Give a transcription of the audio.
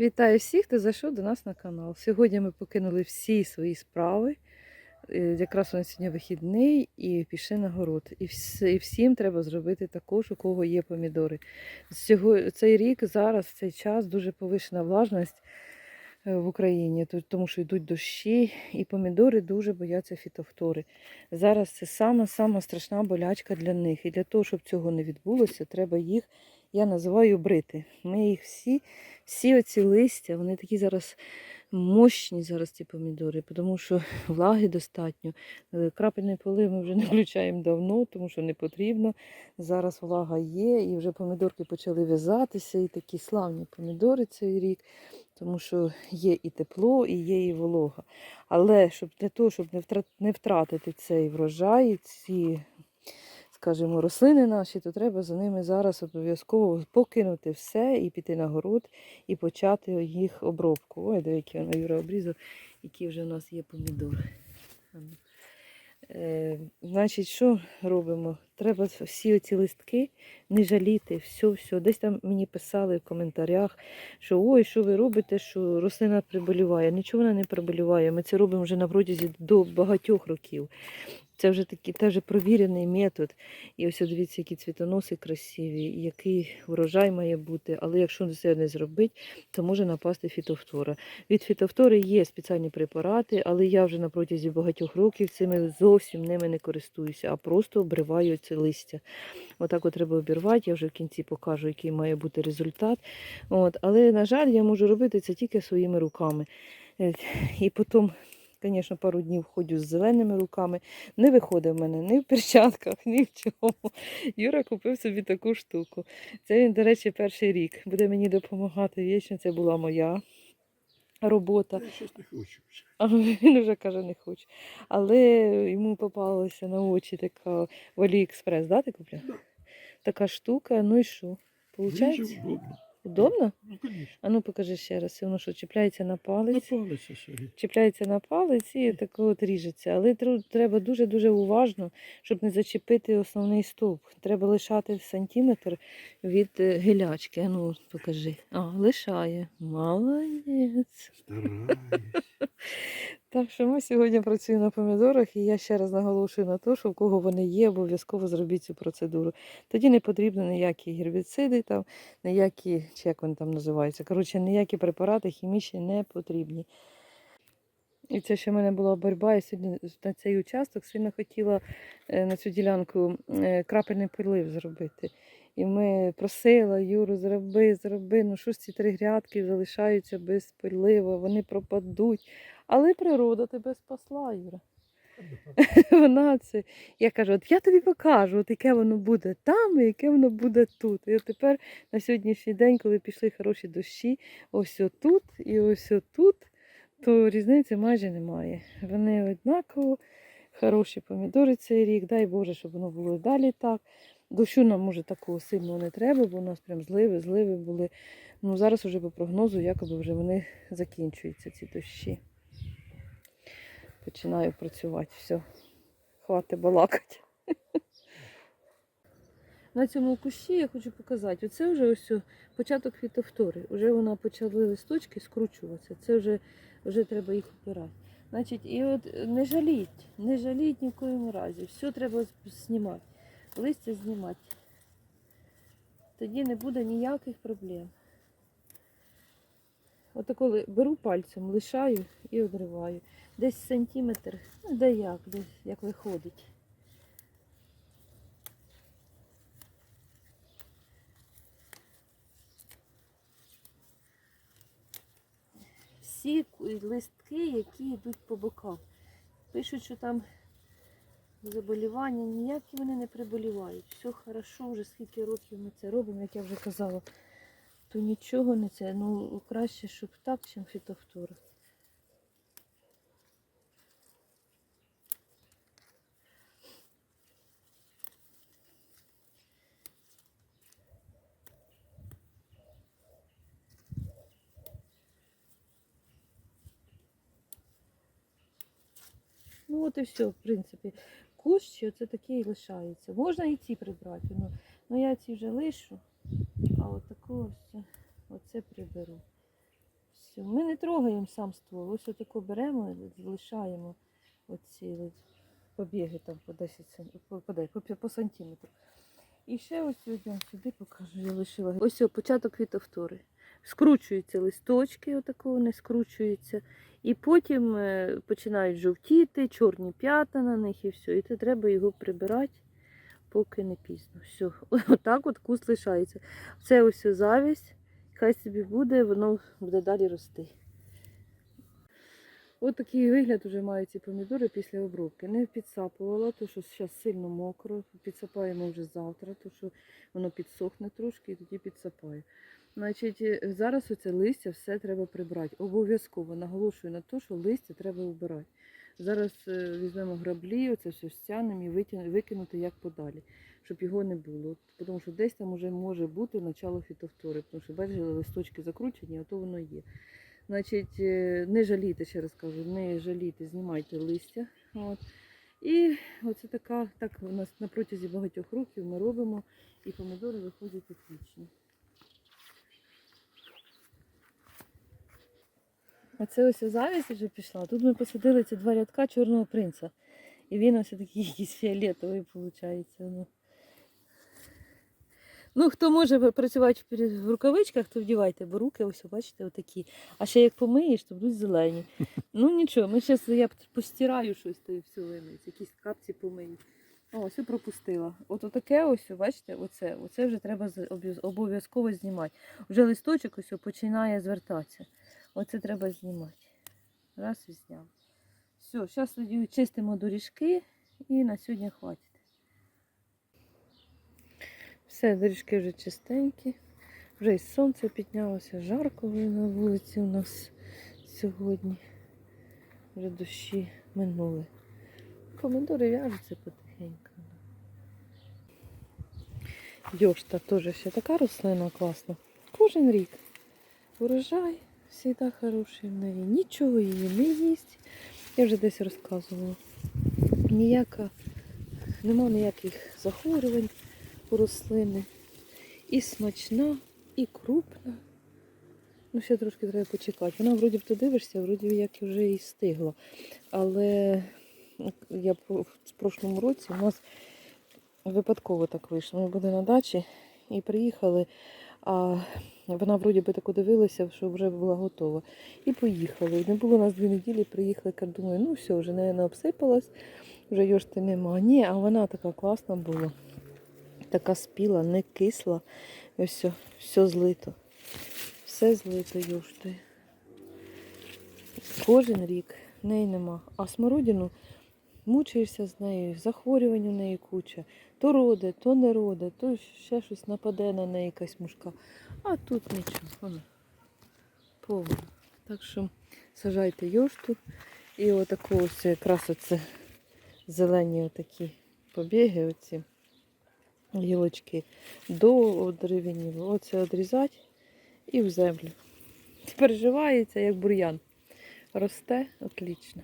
Вітаю всіх, хто зайшов до нас на канал. Сьогодні ми покинули всі свої справи. Е, Якраз у нас сьогодні вихідний і пішли на город. І, всім треба зробити також, у кого є помідори. Цей рік, зараз, цей час, дуже повишена влажність е, в Україні, тому що йдуть дощі, і помідори дуже бояться фітофтори. Зараз це сама сама страшна болячка для них. І для того, щоб цього не відбулося, треба їх, я називаю брити. Ми їх всі всі оці листя, вони такі зараз мощні, зараз ці помідори, тому що влаги достатньо. Е, Крапельний полив ми вже не включаємо давно, тому що не потрібно. Зараз влага є, і вже помідорки почали в'язатися, і такі славні помідори цей рік, тому що є і тепло, і є і волога. Але щоб для того, щоб не втратити цей врожай, ці скажімо, рослини наші, то треба за ними зараз обов'язково покинути все і піти на город і почати їх обробку. Ой, де які воно Юра обрізав, які вже у нас є помідори. Ну. Е, значить, що робимо? Треба всі оці листки не жаліти, все, все. Десь там мені писали в коментарях, що ой, що ви робите, що рослина приболіває. Нічого вона не приболіває. Ми це робимо вже на протязі до багатьох років. Це вже такий теж провірений метод. І ось дивіться, які цвітоноси красиві, який урожай має бути. Але якщо це не зробити, то може напасти фітофтора. Від фітофтори є спеціальні препарати, але я вже на протязі багатьох років цими зовсім ними не користуюся, а просто обриваю це листя. Отак от треба обірвати, я вже в кінці покажу, який має бути результат. От. Але, на жаль, я можу робити це тільки своїми руками. Е, І потім, звісно, пару днів ходжу з зеленими руками. Не виходить в мене ні в перчатках, ні в чому. Юра купив собі таку штуку. Це він, до речі, перший рік. Буде мені допомагати. Вічно це була моя робота. Я щось не хочу. А він вже каже, не хоче. Але йому попалася на очі така в Аліекспрес, да, ти купляв? Да. Така штука, ну і що? Получається? Удобно. Ну, звісно. А ну покажи ще раз. Воно що, чіпляється на На палець? палець собі. чіпляється на палець і так от ріжеться. Але треба дуже-дуже уважно, щоб не зачепити основний стовп. Треба лишати сантиметр від е, гілячки. А Ну, покажи. А, лишає. Молодець. Стараюсь. Так що ми сьогодні працюємо на помідорах, і я ще раз наголошую на те, що в кого вони є, обов'язково зробіть цю процедуру. Тоді не потрібно ніякі гербіциди, там, ніякі, чи як вони там називаються. Коротше, ніякі препарати хімічні не потрібні. І це ще в мене була боротьба. Я сьогодні на цей участок сильно хотіла е, на цю ділянку е, крапельний полив зробити. І ми просила Юру, зроби, зроби. Ну що ж ці три грядки залишаються без полива, вони пропадуть. Але природа тебе спасла, Юра. Вона це. Я кажу, от я тобі покажу, от яке воно буде там і яке воно буде тут. І от тепер на сьогоднішній день, коли пішли хороші дощі, ось отут і ось отут, то різниці майже немає. Вони однаково хороші помідори цей рік. Дай Боже, щоб воно було далі так. Дощу нам може такого сильного не треба, бо у нас прям зливи, зливи були. Ну зараз вже по прогнозу, якоби вже вони закінчуються, ці дощі. Починаю працювати. Все, хватить балакати. На цьому кущі я хочу показати. Оце вже ось початок фітофтори. Вже вона почали листочки скручуватися. Це вже, вже треба їх обирати. Значить, і от е, не жаліть, не жаліть ні в коєму разі. Все треба знімати. Листя знімати. Тоді не буде ніяких проблем. От коли беру пальцем, лишаю і одриваю. Десь сантиметр, ну де як, десь як виходить. Всі листки, які йдуть по бокам. Пишуть, що там заболівання, ніякі вони не приболівають. Все хорошо, вже скільки років ми це робимо, як я вже казала, то нічого не це. Ну краще, щоб так, чим фітофтора. Ну от і все, в принципі. Кущ оце такий лишається. Можна і ці прибрати. Ну, ну я ці вже лишу, а от таку ось оце приберу. Все. Ми не трогаємо сам ствол. Ось отако беремо, залишаємо оці побіги там по 10 см, по, по, по, по сантиметру. І ще ось йдемо сюди, покажу, я лишила. Ось початок квітовтори. Скручуються листочки, отако вони скручуються. І потім е, починають жовтіти, чорні п'ята на них і все. І це треба його прибирати, поки не пізно. Все, отак от куст лишається. Це ось завість, хай собі буде, воно буде далі рости. Ось такий вигляд вже мають ці помідори після обробки. Не підсапувала, тому що зараз сильно мокро. Підсапаємо вже завтра, тому що воно підсохне трошки і тоді підсапаю. Значить, зараз оце листя все треба прибрати. Обов'язково наголошую на те, що листя треба вбирати. Зараз е, візьмемо граблі, оце все стягнемо і викинути як подалі, щоб його не було. Тому що десь там вже може бути начало фітофтори, тому що бачите, листочки закручені, а то воно є. Значить, е, не жалійте, ще раз кажу, не жалійте, знімайте листя. От. І оце така, так у нас на протязі багатьох років ми робимо, і помідори виходять отлічні. А це ось завість вже пішла. Тут ми посадили ці два рядка чорного принца. І він ось такий якийсь фіолетовий, виходить. Ну. ну, хто може працювати в рукавичках, то вдівайте, бо руки ось, бачите, отакі. А ще як помиєш, то будуть зелені. Ну нічого, ми зараз я постираю щось, то і все вимиється, якісь капці помию. О, ось і пропустила. От отаке ось, бачите, оце, оце вже треба обов'язково знімати. Вже листочок ось починає звертатися. Оце треба знімати. Раз і зняв. Все, зараз тоді чистимо доріжки і на сьогодні хватить. Все, доріжки вже чистенькі. Вже і сонце піднялося, жарко вже на вулиці у нас сьогодні. Вже дощі минули. Помідори в'яжуться потихеньку. Йошта теж ще така рослина класна. Кожен рік. Урожай завжди хороший в неї. Нічого її не їсть. Я вже десь розказувала. Ніяка, нема ніяких захворювань у рослини. І смачна, і крупна. Ну, ще трошки треба почекати. Вона вроді б ти дивишся, вроді як вже і стигла. Але я в прошлому році у нас випадково так вийшло. Ми були на дачі і приїхали, а вона вроді би так дивилася, що вже була готова. І поїхали. Не було у нас дві неділі, приїхали, я думаю, ну все, вже не обсипалась, вже йошти нема. Ні, а вона така класна була. Така спіла, не кисла. І все, все злито. Все злито йоштою. Кожен рік неї нема. А смородину мучаєшся з нею, захворювань у неї куча. То роде, то не роде, то ще щось нападе на неї якась мушка. А тут нічого. Повна. Так що сажайте йошту. І отаку ось якраз оце зелені отакі побіги, оці гілочки до одеревеніло. Оце одрізати і в землю. Переживається як бур'ян. Росте отлично.